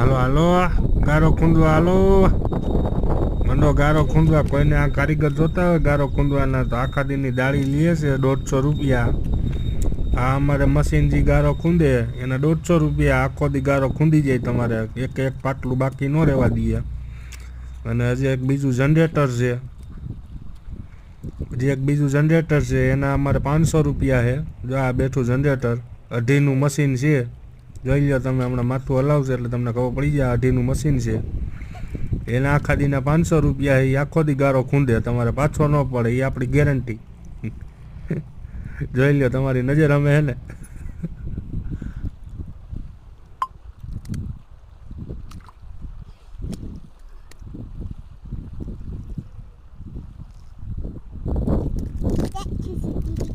હાલો હાલો, ગારો ખૂંદવા હાલો. મંડો ગારો ખૂંદવા કોઈને આ કારીગર જોતા હોય, ગારો ખૂંદવાના તો આખા દીની દાળી લે છે દોઢસો રૂપિયા. આ અમારે મશીન જે ગારો ખૂંદે એના દોઢસો રૂપિયા આખો દી ગારો ખૂંદી જાય તમારે. એક એક પાટલું બાકી ન રહેવા દઈએ. અને હજી એક બીજું જનરેટર છે. હજી એક બીજું જનરેટર છે, એના અમારે પાંચસો રૂપિયા છે. જો આ બેઠું જનરેટર અઢીનું મશીન છે. જોઈ લો તમે હમણાં માથું હલાવશે એટલે તમને ખબર પડી જાય અઢીનું મશીન છે. એના આખા દીના પાંચસો રૂપિયા એ આખો દી ગારો ખૂંદે, તમારે પાછો ન પડે એ આપણી ગેરંટી જોઈ લો તમારી નજર અમે હે ને. Thank you.